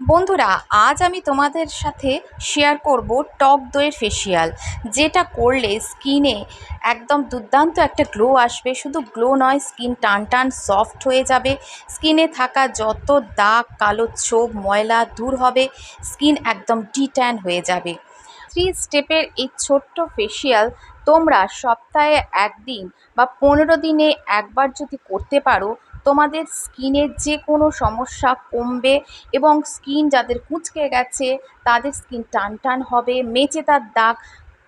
বন্ধুরা, আজ আমি তোমাদের সাথে শেয়ার করব টক দইয়ের ফেসিয়াল যেটা করলে স্কিনে একদম দুর্দান্ত একটা গ্লো আসবে। শুধু গ্লো নয়, স্কিন টান টান সফট হয়ে যাবে। স্কিনে থাকা যত দাগ, কালো ছোপ, ময়লা দূর হবে। স্কিন একদম ডিট্যান হয়ে যাবে। থ্রি স্টেপের এই ছোট্ট ফেসিয়াল তোমরা সপ্তাহে একদিন বা পনেরো দিনে একবার যদি করতে পারো তোমাদের স্কিনের যে কোনো সমস্যা কমবে এবং স্কিন যাদের কুঁচকে গেছে, তাদের স্কিন টান টান হবে, মেচে তার দাগ,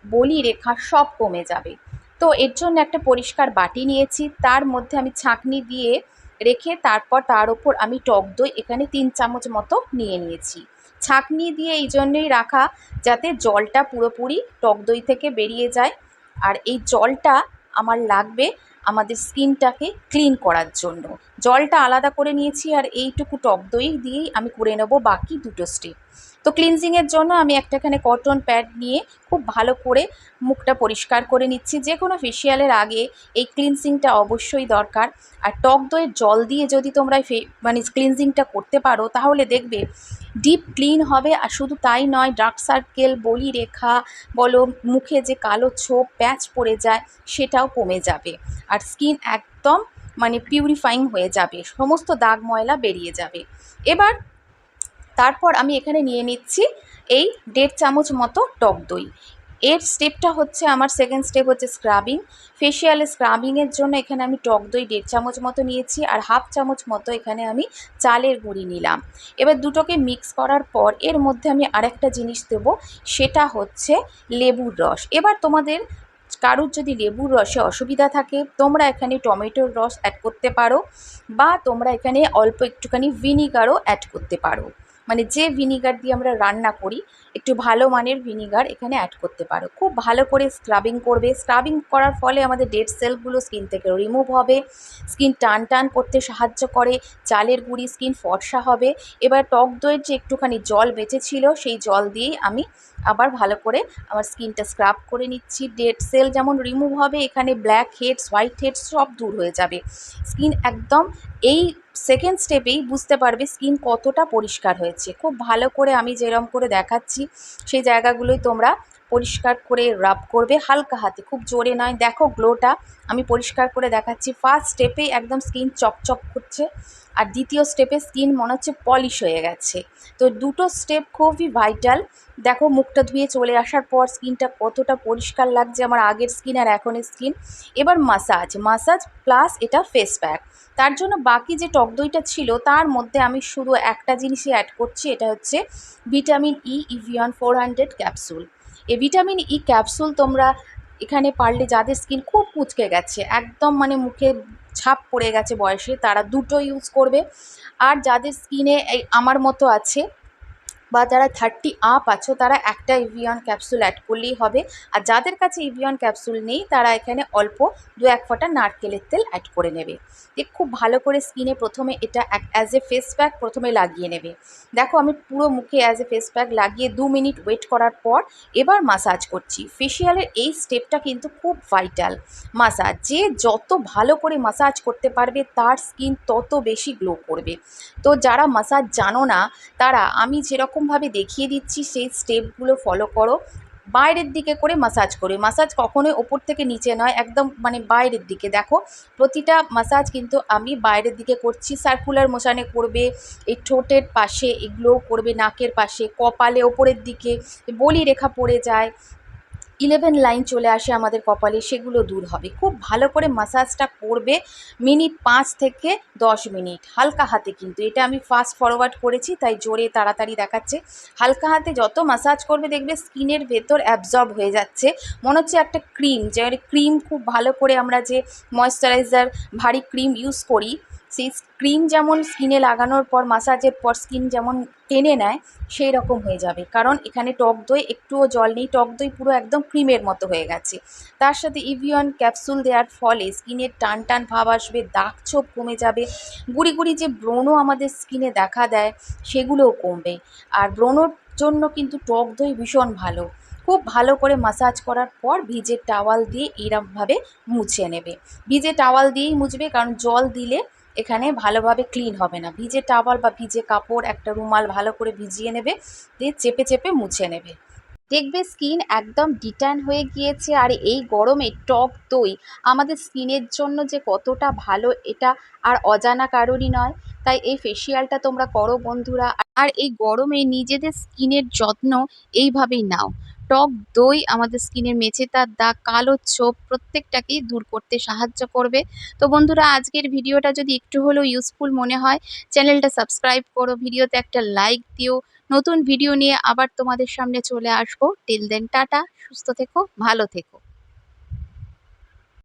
বলি রেখা সব কমে যাবে। তো এর জন্য একটা পরিষ্কার বাটি নিয়েছি, তার মধ্যে আমি ছাঁকনি দিয়ে রেখে তারপর তার ওপর আমি টক দই এখানে তিন চামচ মতো নিয়ে নিয়েছি। ছাঁকনি দিয়ে এই জন্যই রাখা যাতে জলটা পুরোপুরি টক দই থেকে বেরিয়ে যায়। আর এই জলটা আমার লাগবে আমাদের স্কিনটাকে ক্লিন করার জন্য। জলটা আলাদা করে নিয়েছি আর এইটুকু টক দই দিয়েই আমি করে নেব বাকি দুটো স্টেপ তো ক্লিনজিংয়ের জন্য আমি একটা এখানে কটন প্যাড নিয়ে খুব ভালো করে মুখটা পরিষ্কার করে নিচ্ছি। যে কোনো ফেসিয়ালের আগে এই ক্লিনজিংটা অবশ্যই দরকার। আর টক দইয়ের জল দিয়ে যদি তোমরা ফে মানে ক্লিনজিংটা করতে পারো, তাহলে দেখবে ডিপ ক্লিন হবে। আর শুধু তাই নয় ডার্ক সার্কেল বলি রেখা, বলো মুখে যে কালো ছোপ প্যাচ পড়ে যায়, সেটাও কমে যাবে। আর স্কিন একদম মানে পিউরিফাইং হয়ে যাবে, সমস্ত দাগ ময়লা বেরিয়ে যাবে। এবার তারপর আমি এখানে নিয়ে নিচ্ছি এই দেড় চামচ মতো টক দই। এর স্টেপটা হচ্ছে আমার সেকেন্ড স্টেপ হচ্ছে স্ক্রাবিং ফেসিয়ালে স্ক্রাবিংয়ের জন্য এখানে আমি টক দই দেড় চামচ মতো নিয়েছি আর হাফ চামচ মতো এখানে আমি চালের গুঁড়ি নিলাম। এবার দুটোকে মিক্স করার পর এর মধ্যে আমি আরেকটা জিনিস দেবো, সেটা হচ্ছে লেবুর রস। এবার তোমাদের কারুর যদি লেবুর রসে অসুবিধা থাকে, তোমরা এখানে টমেটোর রস অ্যাড করতে পারো বা তোমরা এখানে অল্প একটুখানি ভিনিগারও অ্যাড করতে পারো। মানে যে ভিনিগার দিয়ে আমরা রান্না করি, একটু ভালো মানের ভিনিগার এখানে অ্যাড করতে পারো। খুব ভালো করে স্ক্রাবিং করবে। স্ক্রাবিং করার ফলে আমাদের ডেড সেলগুলো স্কিন থেকে রিমুভ হবে। স্কিন টান টান করতে সাহায্য করে। চালের গুঁড়ি স্কিন ফর্সা হবে। এবার টক দইয়ের যে একটুখানি জল বেঁচেছিল, সেই জল দিয়েই আমি আবার ভালো করে আমার স্কিনটা স্ক্রাব করে নিচ্ছি। ডেড সেল যেমন রিমুভ হবে, এখানে ব্ল্যাক হেডস হোয়াইট হেডস সব দূর হয়ে যাবে। স্কিন একদম এই সেকেন্ড স্টেপেই বুঝতে পারবে স্কিন কতটা পরিষ্কার হয়েছে। খুব ভালো করে আমি যেরম করে দেখাচ্ছি, সেই জায়গাগুলোই তোমরা পরিষ্কার করে রাব করবে, হালকা হাতে, খুব জোরে নয়। দেখো গ্লোটা আমি পরিষ্কার করে দেখাচ্ছি। ফার্স্ট স্টেপেই একদম স্কিন চকচক করছে, আর দ্বিতীয় স্টেপে স্কিন মনে হচ্ছে পলিশ হয়ে গেছে। তো দুটো স্টেপ খুবই ভাইটাল দেখো মুখটা ধুয়ে চলে আসার পর স্কিনটা কতটা পরিষ্কার লাগছে, আমার আগের স্কিন আর এখনের স্কিন এবার মাসাজ মাসাজ প্লাস এটা ফেস প্যাক তার জন্য বাকি যে টক দইটা ছিল, তার মধ্যে আমি শুধু একটা জিনিসই অ্যাড করছি, এটা হচ্ছে vitamin E Evion four hundred capsule এই ভিটামিন ই ক্যাপসুল তোমরা এখানে পারলে যাদের স্কিন খুব কুচকে গেছে, একদম মানে মুখে ছাপ পড়ে গেছে বয়সে, তারা দুটো ইউজ করবে। আর যাদের স্কিনে এই আমার মতো আছে বা যারা থার্টি আপ আছো, তারা একটা ইভিয়ন ক্যাপসুল অ্যাড করলেই হবে। আর যাদের কাছে ইভিয়ন ক্যাপসুল নেই, তারা এখানে অল্প দু এক ফোঁটা নারকেলের তেল অ্যাড করে নেবে। দিয়ে খুব ভালো করে স্কিনে প্রথমে এটা অ্যাজ এ ফেস প্যাক প্রথমে লাগিয়ে নেবে। দেখো আমি পুরো মুখে অ্যাজ এ ফেস প্যাক লাগিয়ে দু মিনিট ওয়েট করার পর এবার মাসাজ করছি। ফেসিয়ালের এই স্টেপটা কিন্তু খুব ভাইটাল মাসাজ যে যত ভালো করে মাসাজ করতে পারবে, তার স্কিন তত বেশি গ্লো করবে। তো যারা মাসাজ জানো না, তারা আমি যেরকমভাবে দেখিয়ে দিচ্ছি, সেই স্টেপগুলো ফলো করো। বাইরের দিকে করে মাসাজ করে। মাসাজ কখনোই ওপর থেকে নিচে নয়, একদম মানে বাইরের দিকে। দেখো, প্রতিটা মাসাজ কিন্তু আমি বাইরের দিকে করছি। সার্কুলার মোশানে করবে, এই ঠোঁটের পাশে এগুলোও করবে, নাকের পাশে, কপালে ওপরের দিকে, বলি রেখা পড়ে যায়। ইলেভেন লাইন চলে আসে আমাদের কপালে, সেগুলো দূর হবে। খুব ভালো করে মাসাজটা করবে মিনিট পাঁচ থেকে দশ মিনিট, হালকা হাতে কিন্তু। এটা আমি ফাস্ট ফরওয়ার্ড করেছি, তাই জোরে তাড়াতাড়ি দেখাচ্ছে। হালকা হাতে যত মাসাজ করবে, দেখবে স্কিনের ভেতর অ্যাবজর্ব হয়ে যাচ্ছে। মনে হচ্ছে একটা ক্রিম যে ক্রিম খুব ভালো করে আমরা যে ময়শ্চারাইজার ভারী ক্রিম ইউজ করি সেই ক্রিম যেমন স্কিনে লাগানোর পর মাসাজের পর স্কিন যেমন টেনে নেয়, সেই রকম হয়ে যাবে। কারণ এখানে টক দই, একটুও জল নেই, টক দই পুরো একদম ক্রিমের মতো হয়ে গেছে। তার সাথে ইভিয়ন ক্যাপসুল দেওয়ার ফলে স্কিনের টান টান ভাব আসবে, দাগ ছোপ কমে যাবে। গুড়ি গুড়ি যে ব্রণ আমাদের স্কিনে দেখা দেয়, সেগুলোও কমবে। আর ব্রণর জন্য কিন্তু টক দই ভীষণ ভালো। খুব ভালো করে মাসাজ করার পর ভিজে টাওয়াল দিয়ে এরমভাবে মুছে নেবে। ভিজে টাওয়াল দিয়েই মুছবে, কারণ জল দিলে এখানে ভালোভাবে ক্লিন হবে না। ভিজে টাওয়াল বা ভিজে কাপড় একটা রুমাল ভালো করে ভিজিয়ে নেবে, দিয়ে চেপে চেপে মুছে নেবে। দেখবে স্কিন একদম ডিটার্ন হয়ে গিয়েছে আর এই গরমে টক দই। আমাদের স্কিনের জন্য যে কতটা ভালো এটা আর অজানা কারোরই নয়। তাই এই ফেসিয়ালটা তোমরা করো বন্ধুরা। আর এই গরমে নিজেদের স্কিনের যত্ন এইভাবেই নাও। টক দই আমাদের স্কিনের মেচেতার দাগ, কালো ছোপ, প্রত্যেকটাকেই দূর করতে সাহায্য করবে। তো বন্ধুরা, আজকের ভিডিওটা যদি একটু হলেও ইউজফুল মনে হয়, চ্যানেলটা সাবস্ক্রাইব করো, ভিডিওতে একটা লাইক দিও। নতুন ভিডিও নিয়ে আবার তোমাদের সামনে চলে আসব। টিল দেন টাটা, সুস্থ থেকো, ভালো থেকো।